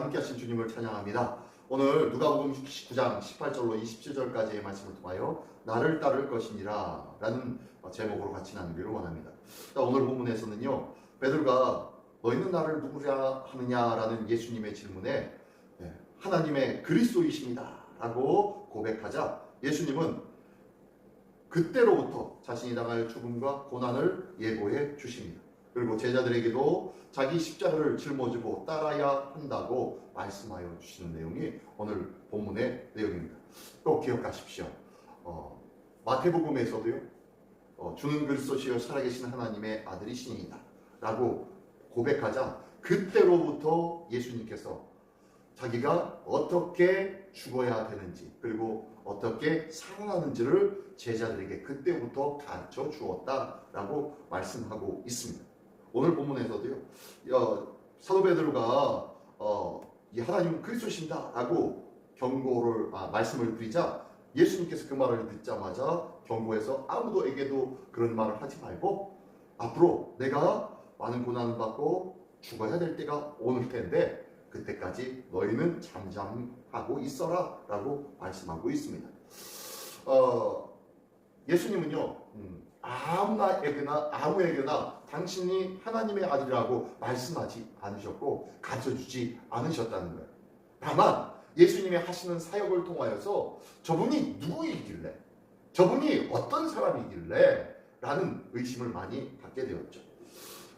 함께 하신 주님을 찬양합니다. 오늘 누가복음 19장 18절로 27절까지의 말씀을 통하여 나를 따를 것이니라 라는 제목으로 같이 나누기를 원합니다. 자, 오늘 본문에서는요. 베드로가 너희는 나를 누구라 하느냐라는 예수님의 질문에 네, 하나님의 그리스도이십니다 라고 고백하자 예수님은 그때로부터 자신이 당할 죽음과 고난을 예고해 주십니다. 그리고 제자들에게도 자기 십자가를 짊어지고 따라야 한다고 말씀하여 주시는 내용이 오늘 본문의 내용입니다. 꼭 기억하십시오. 어, 마태복음에서도요. 어, 주는 그리스도시여 살아계신 하나님의 아들이시니이다 라고 고백하자 그때로부터 예수님께서 자기가 어떻게 죽어야 되는지 그리고 어떻게 살아나는지를 제자들에게 그때부터 가르쳐 주었다라고 말씀하고 있습니다. 오늘 본문에서도요. 어, 사도 베드로가 어, 이 하나님 그리스도신다라고 경고를 아, 말씀을 드리자 예수님께서 그 말을 듣자마자 경고해서 아무도에게도 그런 말을 하지 말고 앞으로 내가 많은 고난을 받고 죽어야 될 때가 오는 텐데 그때까지 너희는 잠잠하고 있어라 라고 말씀하고 있습니다. 어, 예수님은요 음, 아무나 에게나 아무에게나 당신이 하나님의 아들이라고 말씀하지 않으셨고 가르쳐주지 않으셨다는 거예요. 다만 예수님이 하시는 사역을 통하여서 저분이 누구이길래 저분이 어떤 사람이길래 라는 의심을 많이 갖게 되었죠.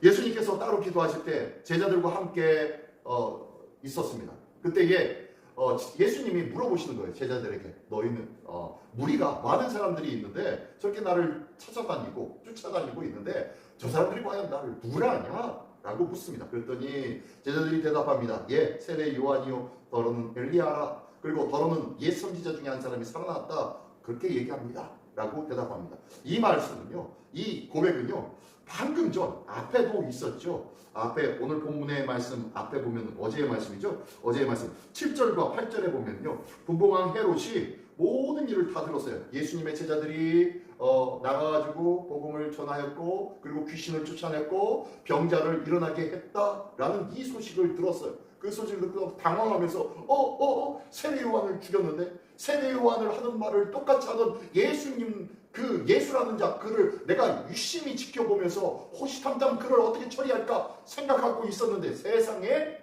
예수님께서 따로 기도하실 때 제자들과 함께 어, 있었습니다. 그때에 어, 예수님이 물어보시는 거예요. 제자들에게 너희는 어, 무리가 많은 사람들이 있는데 저렇게 나를 찾아다니고 쫓아다니고 있는데 저 사람들이 과연 나를 누구라 하냐? 라고 묻습니다. 그랬더니 제자들이 대답합니다. 예, 세례 요한이요. 더러는 엘리야라. 그리고 더러는 옛 선지자 중에 한 사람이 살아났다. 그렇게 얘기합니다. 라고 대답합니다. 이 말씀은요. 이 고백은요. 방금 전 앞에도 있었죠. 앞에 오늘 본문의 말씀 앞에 보면 어제의 말씀이죠. 어제의 말씀 7절과 8절에 보면요. 분봉왕 헤롯이 모든 일을 다 들었어요. 예수님의 제자들이 어, 나가가지고 복음을 전하였고 그리고 귀신을 쫓아냈고 병자를 일어나게 했다라는 이 소식을 들었어요. 그 소식을 듣고 당황하면서 어 어 어, 세례 요한을 죽였는데 세례 요한을 하는 말을 똑같이 하던 예수님 그 예수라는 자 그를 내가 유심히 지켜보면서 호시탐탐 그를 어떻게 처리할까 생각하고 있었는데 세상에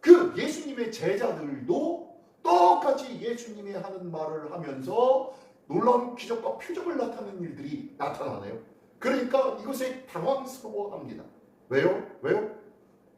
그 예수님의 제자들도 똑같이 예수님이 하는 말을 하면서 놀라운 기적과 표적을 나타내는 일들이 나타나네요. 그러니까 이것에 당황스러워합니다. 왜요? 왜요?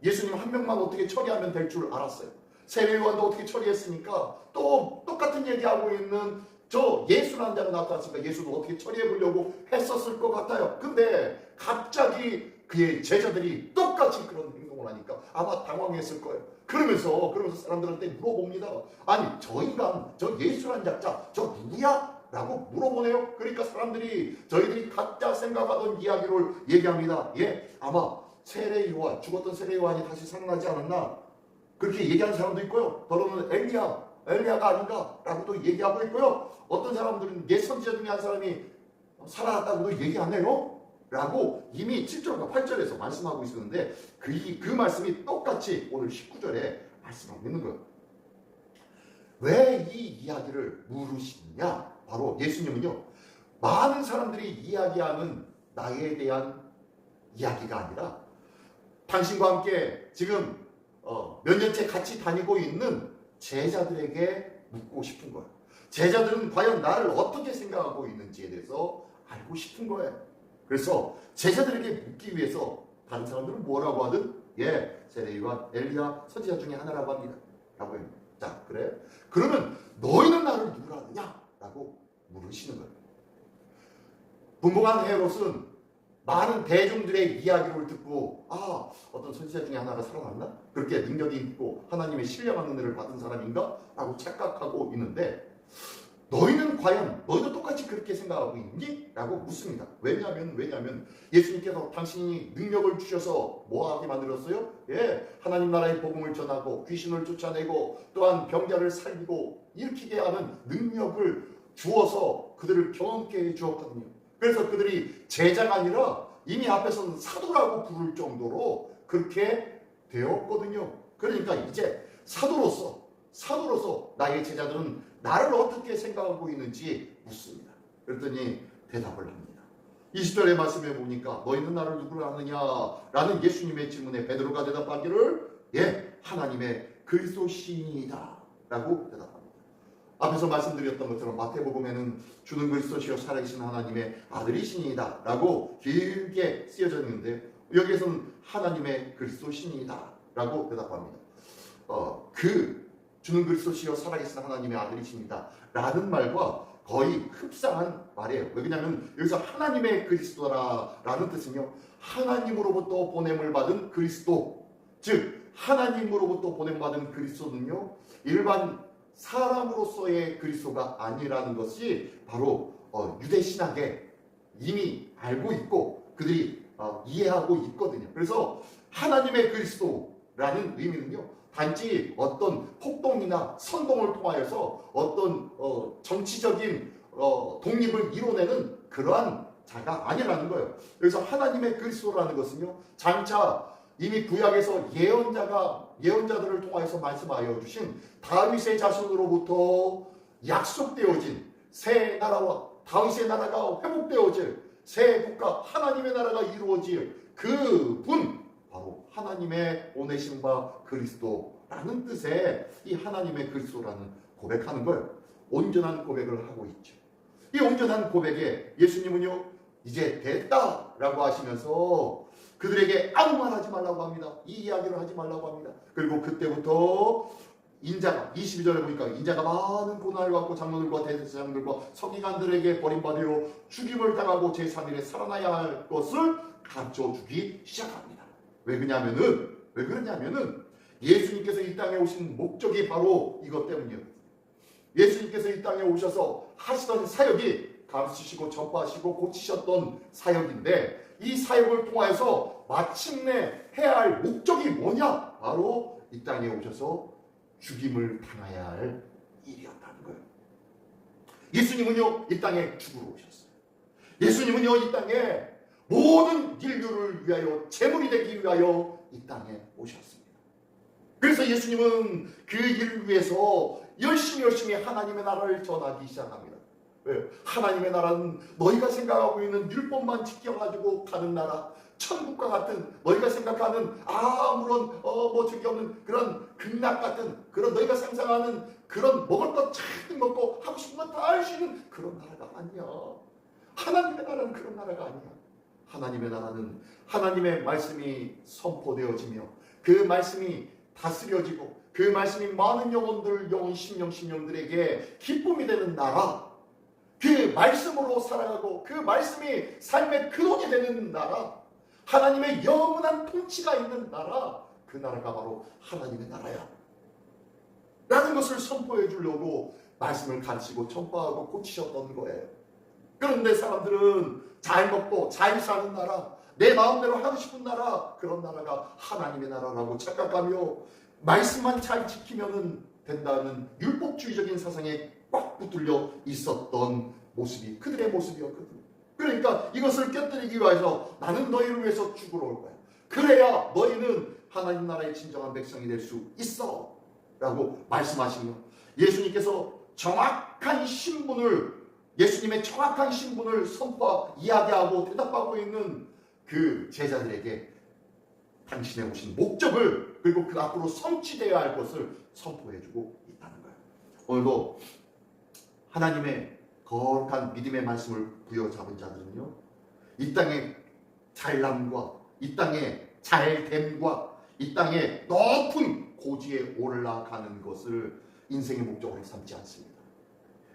예수님 한 명만 어떻게 처리하면 될 줄 알았어요. 세례요한도 어떻게 처리했으니까 또 똑같은 얘기하고 있는 저 예수라는 자가 나타났으니까 예수도 어떻게 처리해 보려고 했었을 것 같아요. 근데 갑자기 그의 제자들이 똑같이 그런 행동을 하니까 아마 당황했을 거예요. 그러면서 그러면서 사람들한테 물어봅니다. 아니 저 인간 저 예수라는 작자 저 누구야? 라고 물어보네요. 그러니까 사람들이 저희들이 각자 생각하던 이야기를 얘기합니다. 예, 아마 세례 요한 죽었던 세례 요한이 다시 살아나지 않았나 그렇게 얘기하는 사람도 있고요. 더러는 엘리야 엘리야가 아닌가라고 또 얘기하고 있고요. 어떤 사람들은 옛 선지자 중에 한 사람이 살아났다고도 얘기하네요. 라고 이미 7절과 8절에서 말씀하고 있었는데 그, 그 말씀이 똑같이 오늘 19절에 말씀하고 있는 거예요. 왜 이 이야기를 물으시느냐? 바로 예수님은요. 많은 사람들이 이야기하는 나에 대한 이야기가 아니라 당신과 함께 지금 어, 몇 년째 같이 다니고 있는 제자들에게 묻고 싶은 거예요. 제자들은 과연 나를 어떻게 생각하고 있는지에 대해서 알고 싶은 거예요. 그래서 제자들에게 묻기 위해서 다른 사람들은 뭐라고 하든 예, 세례요한, 엘리야, 선지자 중에 하나라고 합니다. 라고 합니다. 자, 그래? 그러면 너희는 나를 누구라 하느냐? 라고 물으시는 거예요. 분봉한 헤롯은 많은 대중들의 이야기를 듣고 아 어떤 선지자 중에 하나가 살아났나 그렇게 능력이 있고 하나님의 신령한 은혜를 받은 사람인가 라고 착각하고 있는데 너희는 과연 너희도 똑같이 그렇게 생각하고 있니? 라고 묻습니다 왜냐하면 왜냐하면 예수님께서 당신이 능력을 주셔서 뭐하게 만들었어요? 예 하나님 나라의 복음을 전하고 귀신을 쫓아내고 또한 병자를 살리고 일으키게 하는 능력을 주어서 그들을 경험케 해 주었거든요 그래서 그들이 제자가 아니라 이미 앞에서는 사도라고 부를 정도로 그렇게 되었거든요. 그러니까 이제 사도로서 사도로서 나의 제자들은 나를 어떻게 생각하고 있는지 묻습니다. 그랬더니 대답을 합니다. 20절의 말씀에 보니까 너희는 나를 누구로 아느냐? 라는 예수님의 질문에 베드로가 대답하기를 예, 하나님의 그리스도시이다. 라고 대답합니다. 앞에서 말씀드렸던 것처럼 마태복음에는 주는 그리스도시요 살아계신 하나님의 아들이시니이다. 라고 길게 쓰여져 있는데 여기에서는 하나님의 그리스도시니이다. 라고 대답합니다. 어, 그 주는 그리스도시요 살아계신 하나님의 아들이십니다. 라는 말과 거의 흡사한 말이에요. 왜냐하면 여기서 하나님의 그리스도라라는 뜻은요. 하나님으로부터 보냄을 받은 그리스도, 즉 하나님으로부터 보냄받은 그리스도는요. 일반 사람으로서의 그리스도가 아니라는 것이 바로 어, 유대 신학에 이미 알고 있고 그들이 어, 이해하고 있거든요. 그래서 하나님의 그리스도라는 의미는요. 단지 어떤 폭동이나 선동을 통하여서 어떤 어, 정치적인 어, 독립을 이뤄내는 그러한 자가 아니라는 거예요. 그래서 하나님의 그리스도라는 것은요. 장차 이미 구약에서 예언자가 예언자들을 통하여서 말씀하여 주신 다윗의 자손으로부터 약속되어진 새 나라와 다윗의 나라가 회복되어질 새 국가 하나님의 나라가 이루어질 그분 바로 하나님의 보내신 바 그리스도라는 뜻의 이 하나님의 그리스도라는 고백하는 거예요. 온전한 고백을 하고 있죠. 이 온전한 고백에 예수님은요 이제 됐다라고 하시면서 그들에게 아무 말 하지 말라고 합니다. 이 이야기를 하지 말라고 합니다. 그리고 그때부터 인자가 22절에 보니까 인자가 많은 고난을 받고 장로들과 대제사장들과 서기관들에게 버림받으려 죽임을 당하고 제3일에 살아나야 할 것을 가르쳐 주기 시작합니다. 왜 그러냐면은 왜 그러냐면은 예수님께서 이 땅에 오신 목적이 바로 이것 때문이에요. 예수님께서 이 땅에 오셔서 하시던 사역이 가르치시고 전파하시고 고치셨던 사역인데 이 사역을 통하여서 마침내 해야 할 목적이 뭐냐? 바로 이 땅에 오셔서 죽임을 당해야 할 일이었다는 거예요. 예수님은요, 이 땅에 죽으러 오셨어요. 예수님은요, 이 땅에 모든 인류를 위하여 재물이 되기 위하여 이 땅에 오셨습니다. 그래서 예수님은 그 일을 위해서 열심히 열심히 하나님의 나라를 전하기 시작합니다. 왜요? 하나님의 나라는 너희가 생각하고 있는 율법만 지켜가지고 가는 나라, 천국과 같은 너희가 생각하는 아무런 어뭐 저기 없는 그런 극락 같은 그런 너희가 상상하는 그런 먹을 것 잔뜩 먹고 하고 싶은 건 다 할 수 있는 그런 나라가 아니야. 하나님의 나라는 그런 나라가 아니야. 하나님의 나라는 하나님의 말씀이 선포되어지며 그 말씀이 다스려지고 그 말씀이 많은 영혼들 영혼 심령 심령들에게 기쁨이 되는 나라. 그 말씀으로 살아가고 그 말씀이 삶의 근원이 되는 나라. 하나님의 영원한 통치가 있는 나라. 그 나라가 바로 하나님의 나라야. 라는 것을 선포해 주려고 말씀을 가르치고 전파하고 고치셨던 거예요. 그런데 사람들은 잘 먹고 잘 사는 나라, 내 마음대로 하고 싶은 나라, 그런 나라가 하나님의 나라라고 착각하며 말씀만 잘 지키면 된다는 율법주의적인 사상에 꽉 붙들려 있었던 모습이 그들의 모습이었거든요. 그러니까 이것을 깨뜨리기 위해서 나는 너희를 위해서 죽으러 올 거야. 그래야 너희는 하나님 나라의 진정한 백성이 될 수 있어. 라고 말씀하시며 예수님께서 정확한 신분을 예수님의 정확한 신분을 선포 이야기하고 대답하고 있는 그 제자들에게 당신의 오신 목적을 그리고 그 앞으로 성취되어야 할 것을 선포해주고 있다는 거예요. 오늘도 하나님의 거룩한 믿음의 말씀을 부여잡은 자들은요, 이 땅의 잘남과 이 땅의 잘됨과 이 땅의 높은 고지에 올라가는 것을 인생의 목적으로 삼지 않습니다.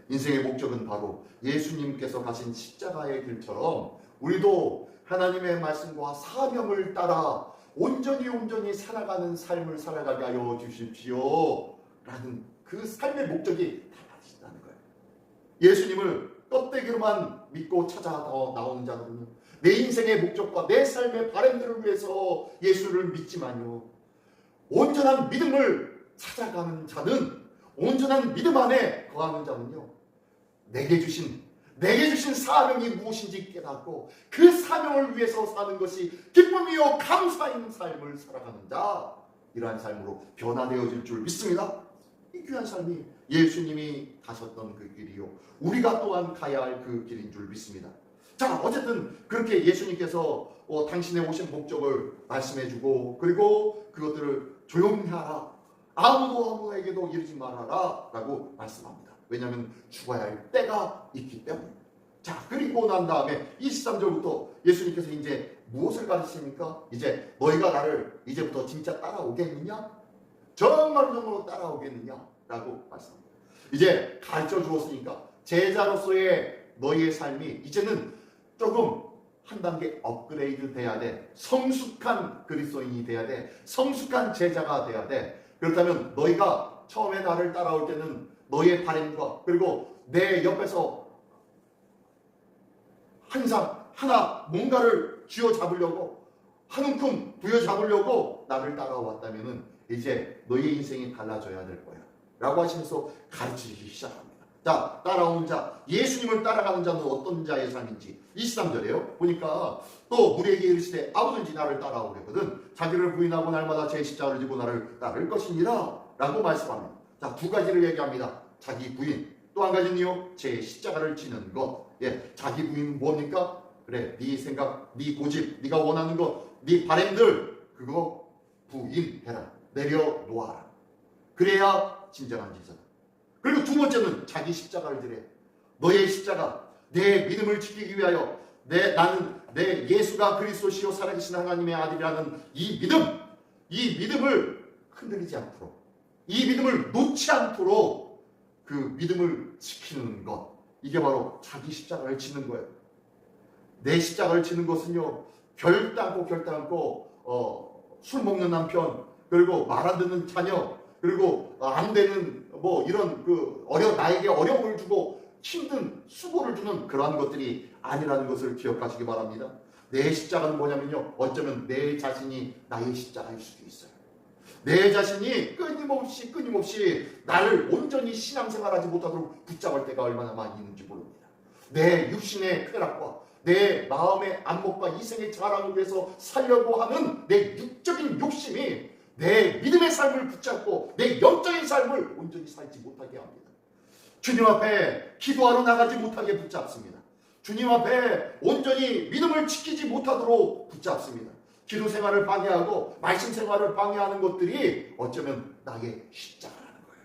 인생의 목적은 바로 예수님께서 가신 십자가의 길처럼 우리도 하나님의 말씀과 사명을 따라 온전히 온전히 살아가는 삶을 살아가게 하여 주십시오. 라는 그 삶의 목적이. 예수님을 껍데기로만 믿고 찾아 나오는 자들은요. 내 인생의 목적과 내 삶의 바램들을 위해서 예수를 믿지만요. 온전한 믿음을 찾아가는 자는 온전한 믿음 안에 거하는 자는요. 내게 주신 내게 주신 사명이 무엇인지 깨닫고 그 사명을 위해서 사는 것이 기쁨이요 감사인 삶을 살아가는 자 이러한 삶으로 변화되어질 줄 믿습니다. 이 귀한 삶이 예수님이 가셨던 그 길이요. 우리가 또한 가야 할 그 길인 줄 믿습니다. 자, 어쨌든 그렇게 예수님께서 어, 당신의 오신 목적을 말씀해주고 그리고 그것들을 조용히 하라. 아무도 아무에게도 이르지 말아라. 라고 말씀합니다. 왜냐하면 죽어야 할 때가 있기 때문입니다. 자, 그리고 난 다음에 23절부터 예수님께서 이제 무엇을 가르치십니까? 이제 너희가 나를 이제부터 진짜 따라오겠느냐? 정말로 정말로 따라오겠느냐? 라고 말씀합니다. 이제 가르쳐 주었으니까 제자로서의 너희의 삶이 이제는 조금 한 단계 업그레이드 돼야 돼. 성숙한 그리스도인이 돼야 돼. 성숙한 제자가 돼야 돼. 그렇다면 너희가 처음에 나를 따라올 때는 너희의 바램과 그리고 내 옆에서 항상 하나 뭔가를 쥐어 잡으려고 한 움큼 부여 잡으려고 나를 따라왔다면은 이제 너희 인생이 달라져야 될 거야. 라고 하시면서 가르치기 시작합니다. 자, 따라오는 자, 예수님을 따라가는 자는 어떤 자의 삶인지 23절에요. 보니까 또 우리에게 이르시되 아무든지 나를 따라오려거든 자기를 부인하고 날마다 제 십자가를 지고 나를 따를 것이니라 라고 말씀합니다. 자, 두 가지를 얘기합니다. 자기 부인, 또 한 가지는요. 제 십자가를 지는 것. 예, 자기 부인 뭡니까? 그래, 네 생각, 네 고집, 네가 원하는 것, 네 바램들 그거 부인해라. 내려놓아라. 그래야 진정한 제자다. 그리고 두 번째는 자기 십자가를 지래. 너의 십자가, 내 믿음을 지키기 위하여 내 나는 내 예수가 그리스도시요 살아계신 하나님의 아들이라는 이 믿음, 이 믿음을 흔들리지 않도록, 이 믿음을 놓지 않도록 그 믿음을 지키는 것. 이게 바로 자기 십자가를 지는 거예요. 내 십자가를 지는 것은요, 결단코 결단코 어, 술 먹는 남편, 그리고 말 안 듣는 자녀, 그리고 안 되는 뭐 이런 그 어려 나에게 어려움을 주고 힘든 수고를 주는 그러한 것들이 아니라는 것을 기억하시기 바랍니다. 내 십자가는 뭐냐면요, 어쩌면 내 자신이 나의 십자가일 수도 있어요. 내 자신이 끊임없이 끊임없이 나를 온전히 신앙생활하지 못하도록 붙잡을 때가 얼마나 많이 있는지 모릅니다. 내 육신의 쾌락과 내 마음의 안목과 이생의 자랑을 위해서 살려고 하는 내 육적인 욕심이 내 믿음의 삶을 붙잡고 내 영적인 삶을 온전히 살지 못하게 합니다. 주님 앞에 기도하러 나가지 못하게 붙잡습니다. 주님 앞에 온전히 믿음을 지키지 못하도록 붙잡습니다. 기도 생활을 방해하고 말씀 생활을 방해하는 것들이 어쩌면 나의 십자가라는 거예요.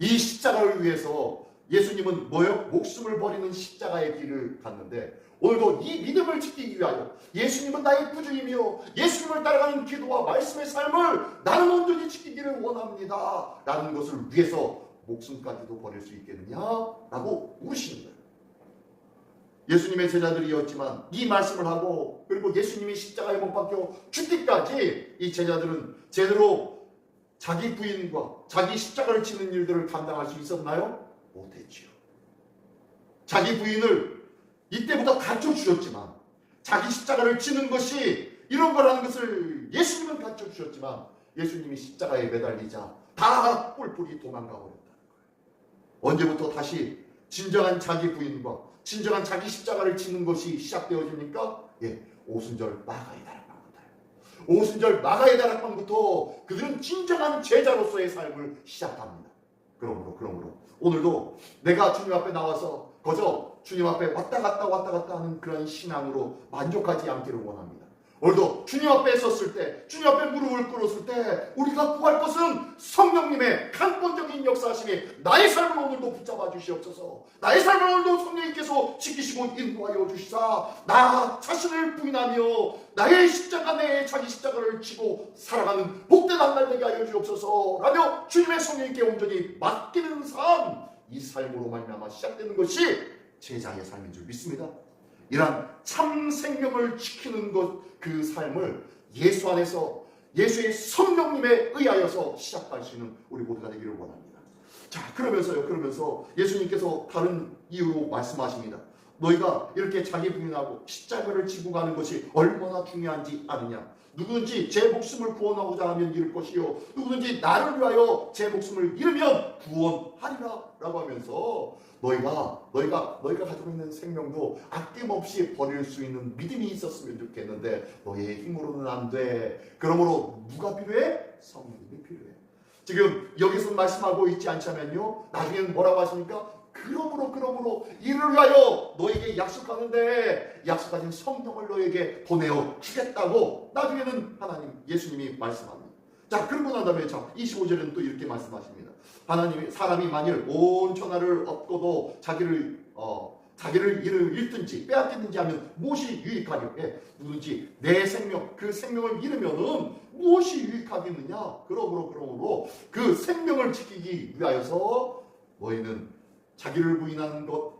이 십자가를 위해서 예수님은 뭐요? 목숨을 버리는 십자가의 길을 갔는데 오늘도 이 믿음을 지키기 위하여 예수님은 나의 구주이며 예수님을 따라가는 기도와 말씀의 삶을 나는 온전히 지키기를 원합니다. 라는 것을 위해서 목숨까지도 버릴 수 있겠느냐? 라고 물으시는 거예요. 예수님의 제자들이었지만 이 말씀을 하고 그리고 예수님이 십자가에 못 박혀 죽기까지 이 제자들은 제대로 자기 부인과 자기 십자가를 치는 일들을 감당할 수 있었나요? 못했지요. 자기 부인을 이때부터 가르쳐 주셨지만 자기 십자가를 치는 것이 이런 거라는 것을 예수님은 가르쳐 주셨지만 예수님이 십자가에 매달리자 다 뿔뿔이 도망가 버렸다는 거예요. 언제부터 다시 진정한 자기 부인과 진정한 자기 십자가를 치는 것이 시작되어집니까? 예, 오순절 마가의 다락방부터요. 오순절 마가의 다락방부터 그들은 진정한 제자로서의 삶을 시작합니다. 그러므로 그러므로 오늘도 내가 주님 앞에 나와서 거저 주님 앞에 왔다 갔다 왔다 갔다 하는 그런 신앙으로 만족하지 않기를 원합니다. 오늘도 주님 앞에 섰을 때, 주님 앞에 무릎을 꿇었을 때, 우리가 구할 것은 성령님의 간본적인 역사하심이 나의 삶을 오늘도 붙잡아 주시옵소서. 나의 삶을 오늘도 성령님께서 지키시고 인도하여 주시사, 나 자신을 부인하며 나의 십자가 내에 자기 십자가를 지고 살아가는 복된 한날 되게 하여 주옵소서. 라며 주님의 성령님께 온전히 맡기는 삶, 이 삶으로 말미암아 시작되는 것이 제자의 삶인 줄 믿습니다. 이러한 참 생명을 지키는 것 그 삶을 예수 안에서 예수의 성령님에 의하여서 시작할 수 있는 우리 모두가 되기를 원합니다. 자 그러면서요 그러면서 예수님께서 다른 이유로 말씀하십니다. 너희가 이렇게 자기 부인하고 십자가를 지고 가는 것이 얼마나 중요한지 아느냐? 누구든지 제 목숨을 구원하고자 하면 잃을 것이요 누구든지 나를 위하여 제 목숨을 잃으면 구원하리라 라고 하면서 너희가 너희가 너희가 가지고 있는 생명도 아낌없이 버릴 수 있는 믿음이 있었으면 좋겠는데 너의 힘으로는 안 돼. 그러므로 누가 필요해? 성령님이 필요해. 지금 여기서 말씀하고 있지 않자면요. 나중에는 뭐라고 하십니까? 그러므로 그러므로 이를 위하여 너에게 약속하는데 약속하신 성령을 너에게 보내어 주겠다고 나중에는 하나님 예수님이 말씀합니다. 자 그러고 난 다음에 자 25절에는 또 이렇게 말씀하십니다. 하나님이 사람이 만일 온 천하를 얻고도 자기를 어 자기를 잃- 잃든지 빼앗겼든지 하면 무엇이 유익하려 해? 누든지 내 생명 그 생명을 잃으면은 무엇이 유익하겠느냐? 그러므로 그러므로 그 생명을 지키기 위하여서 너희는 자기를 부인하는 것,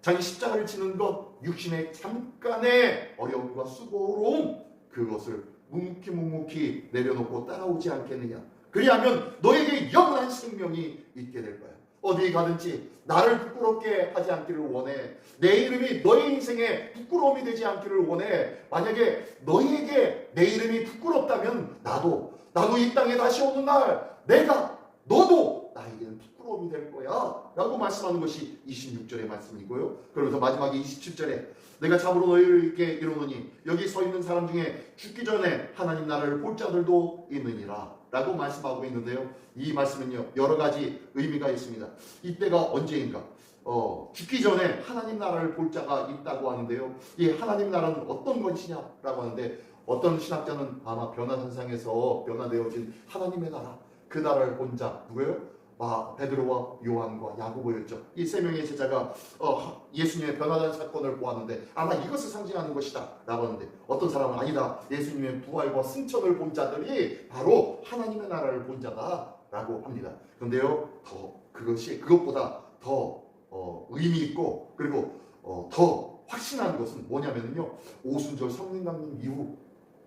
자기 십자가를 지는 것, 육신의 잠깐의 어려움과 수고로움 그것을 묵묵히 묵묵히 내려놓고 따라오지 않겠느냐? 그리하면 너에게 영원한 생명이 있게 될 거야. 어디 가든지 나를 부끄럽게 하지 않기를 원해. 내 이름이 너의 인생에 부끄러움이 되지 않기를 원해. 만약에 너희에게 내 이름이 부끄럽다면 나도 나도 이 땅에 다시 오는 날 내가 너도 나에게는 부끄러움이 될 거야. 라고 말씀하는 것이 26절의 말씀이고요. 그러면서 마지막에 27절에 내가 참으로 너희에게 이르노니 여기 서 있는 사람 중에 죽기 전에 하나님 나라를 볼 자들도 있느니라. 라고 말씀하고 있는데요. 이 말씀은요, 여러 가지 의미가 있습니다. 이때가 언제인가? 어, 죽기 전에 하나님 나라를 볼 자가 있다고 하는데요. 이 하나님 나라는 어떤 것이냐라고 하는데 어떤 신학자는 아마 변화산상에서 변화되어진 하나님의 나라, 그 나라를 본 자, 누구예요? 마, 베드로와 요한과 야고보였죠. 이 세 명의 제자가 어, 예수님의 변화된 사건을 보았는데 아마 이것을 상징하는 것이다 라고 하는데 어떤 사람은 아니다. 예수님의 부활과 승천을 본 자들이 바로 하나님의 나라를 본 자다 라고 합니다. 그런데요, 더 그것이 그것보다 더 어, 의미 있고 그리고 어, 더 확신한 것은 뭐냐면요. 오순절 성령 강림 이후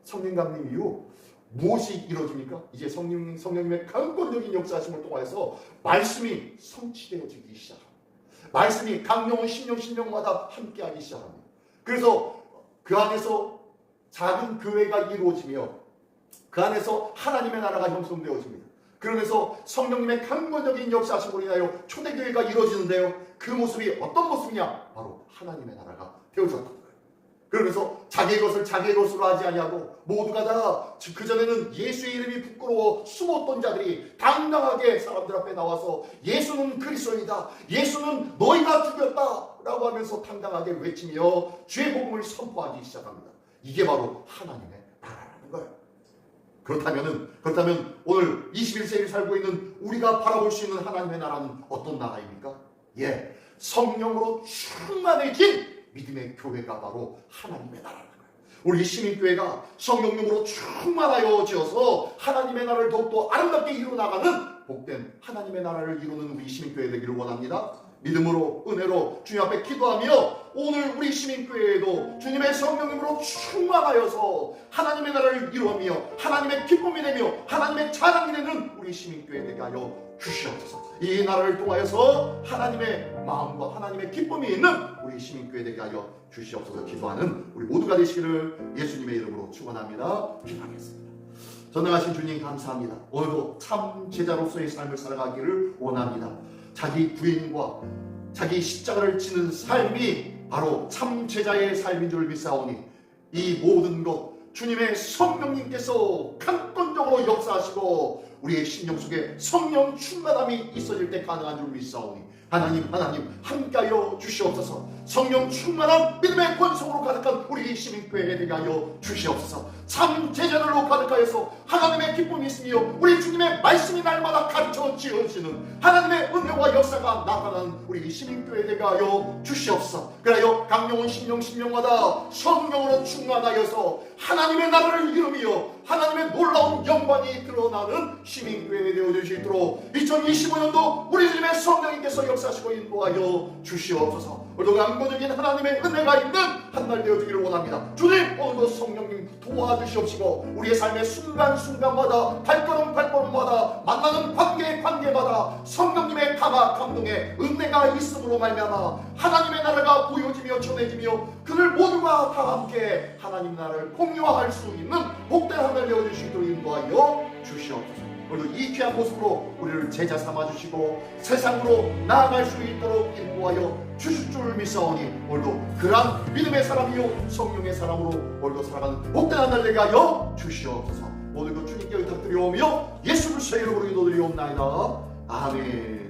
성령 강림 이후 무엇이 이루어집니까? 이제 성령, 성령님의 강권적인 역사하심을 통하여서 말씀이 성취되어지기 시작합니다. 말씀이 강령은 신령 신령마다 함께하기 시작합니다. 그래서 그 안에서 작은 교회가 이루어지며 그 안에서 하나님의 나라가 형성되어집니다. 그러면서 성령님의 강권적인 역사하심으로 인하여 초대교회가 이루어지는데요. 그 모습이 어떤 모습이냐? 바로 하나님의 나라가 거예요. 그러면서 자기의 것을 자기의 것으로 하지 아니하고 모두가 다 그 전에는 예수의 이름이 부끄러워 숨었던 자들이 당당하게 사람들 앞에 나와서 예수는 그리스도이다. 예수는 너희가 죽였다라고 하면서 당당하게 외치며 주의 복음을 선포하기 시작합니다. 이게 바로 하나님의 나라라는 거예요. 그렇다면은 그렇다면 오늘 21세기를 살고 있는 우리가 바라볼 수 있는 하나님의 나라는 어떤 나라입니까? 예, 성령으로 충만해진 믿음의 교회가 바로 하나님의 나라라는 거예요. 우리 시민교회가 성령님으로 충만하여 지어서 하나님의 나라를 더욱더 아름답게 이루어 나가는 복된 하나님의 나라를 이루는 우리 시민교회 되기를 원합니다. 믿음으로 은혜로 주님 앞에 기도하며 오늘 우리 시민교회에도 주님의 성령님으로 충만하여서 하나님의 나라를 이루며 하나님의 기쁨이 되며 하나님의 자랑이 되는 우리 시민교회 되게 하여 주시옵소서. 이 나라를 통하여서 하나님의 마음과 하나님의 기쁨이 있는 우리 시민교회 되게 하여 주시옵소서 기도하는 우리 모두가 되시기를 예수님의 이름으로 축원합니다. 기도하겠습니다. 전능하신 주님 감사합니다. 오늘도 참 제자로서의 삶을 살아가기를 원합니다. 자기 부인과 자기 십자가를 지는 삶이 바로 참 제자의 삶인 줄 믿사오니 이 모든 것 주님의 성령님께서 강권적으로 역사하시고 우리의 심령 속에 성령 충만함이 있어질 때 가능한 줄 믿사오니 하나님 하나님 함께하여 주시옵소서. 성령 충만한 믿음의 권속으로 가득한 우리 시민교회에 되게 하여 주시옵소서 참 제자들로 가득하여서 하나님의 기쁨이 있으며 우리 주님의 말씀이 날마다 가르쳐 지어지는 하나님의 은혜와 역사가 나타나는 우리 시민교회 하여 주시옵소서. 그래요 강령은 신령 신령마다 성령으로 충만하여서 하나님의 나라를 이루며 하나님의 놀라운 영광이 드러나는 시민교회 되어 주실 수 있도록 2025년도 우리 주님의 성령님께서 역사하시고 인도하여 주시옵소서. 오늘도 강고적인 하나님의 은혜가 있는 한 날 되어주기를 원합니다. 주님 오늘도 성령님 도와주시옵시고 우리의 삶의 순간순간마다 발걸음 발걸음마다 만나는 관계 관계마다 성령님의 감화 감동의 은혜가 있음으로 말미암아 하나님의 나라가 보여지며 전해지며 그들 모두가 다 함께 하나님 나라를 공유할 수 있는 복된 하늘 되어주시도록 인도하여 주시옵소서 오늘도 이 귀한 모습으로 우리를 제자 삼아 주시고 세상으로 나아갈 수 있도록 인도하여 주실 줄 믿사오니 오늘도 그러한 믿음의 사람이요 성령의 사람으로 오늘도 살아가는 복된 하늘 되게 하여 주시옵소서. 오늘도 주님께 의탁드리오며 예수 그리스도의 이름으로 기도드리옵나이다. 아멘